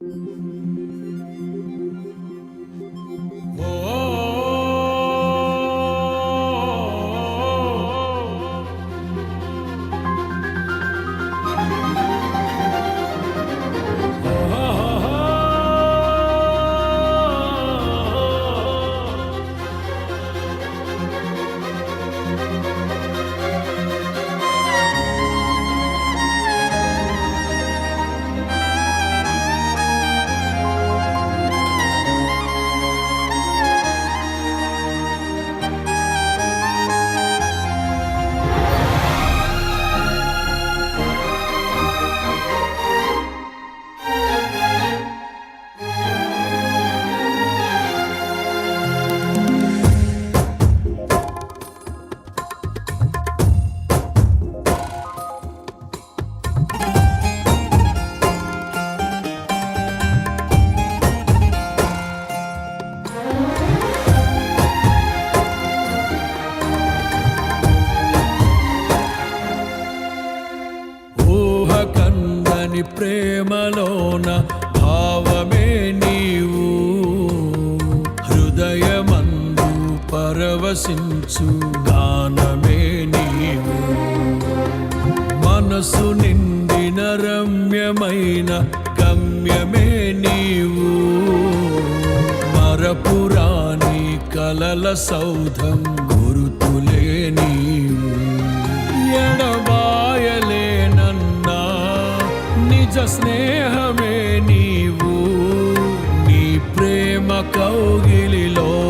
ఊహ పరవశించు గానమే నీవు. మనసు నిండిన రమ్యమైన గమ్యమే నీవు. మరపురాని కలల సౌధం గురుతులే నీవు. ఎడబాయలేనన్నా నిజ స్నేహమే నీవు. నీ ప్రేమ కౌగిలిలో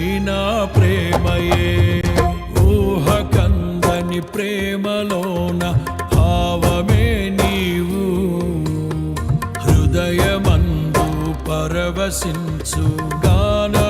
నా ప్రేమయే. ఊహ కందని ప్రేమలోన భావమే నీవు. హృదయమందు పరవశించు గానమే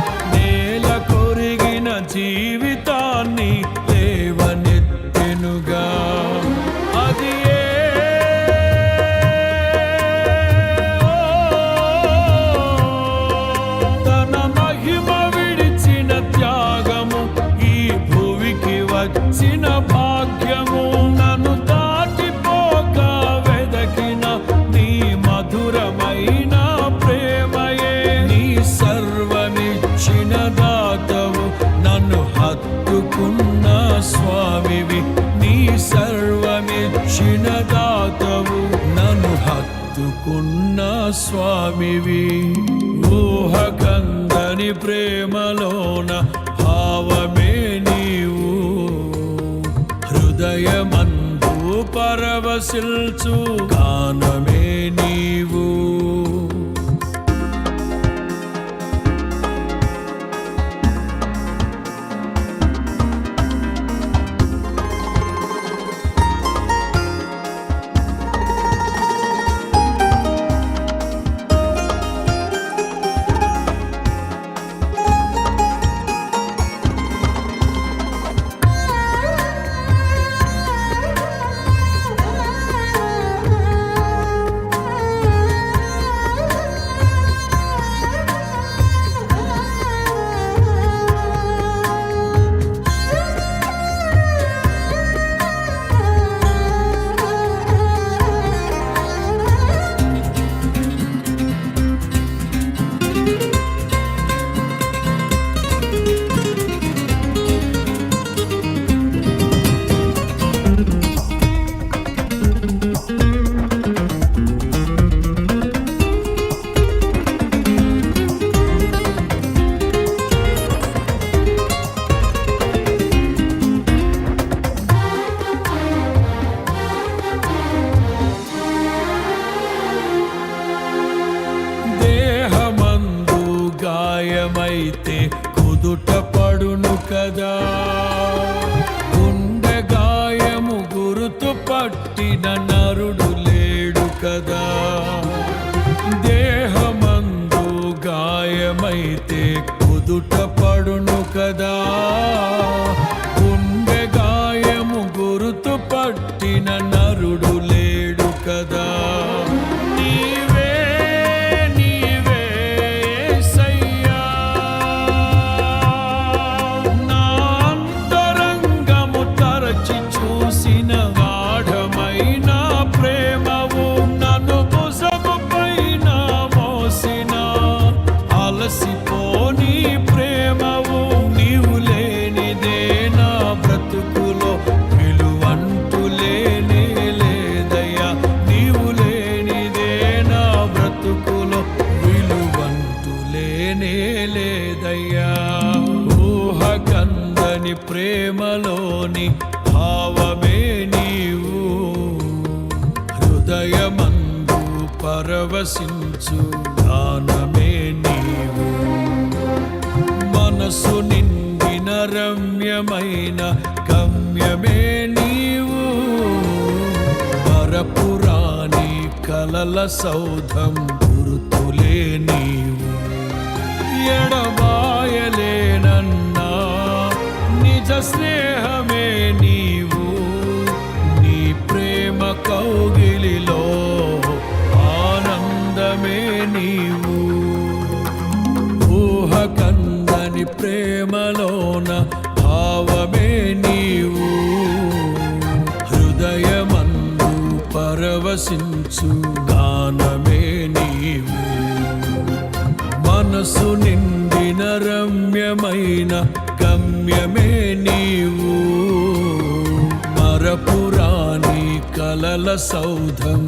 నా స్వామివి ఊహ కందని ప్రేమలోన భావమే నీవు. హృదయమందు పరవశిల్చు గానమే నీవు. నరుడు లేడు కదా. దేహమందు గాయమైతే కుదుట పడును కదా. హృదయమందు పరవశించు దానమే నీవు. మనసు నిండిన రమ్యమైన గమ్యమే నీవు. పరపురాణి కలల సౌధం గురుతులే నీవు. ఎడబాయలేనన్నా నిజ స్నేహం ప్రేమలోన భావమే నీవు. హృదయమందు పరవశించు గానమే నీవు. మనసు నిండిన రమ్యమైన గమ్యమే నీవు. మరపురాణి కలల సౌధం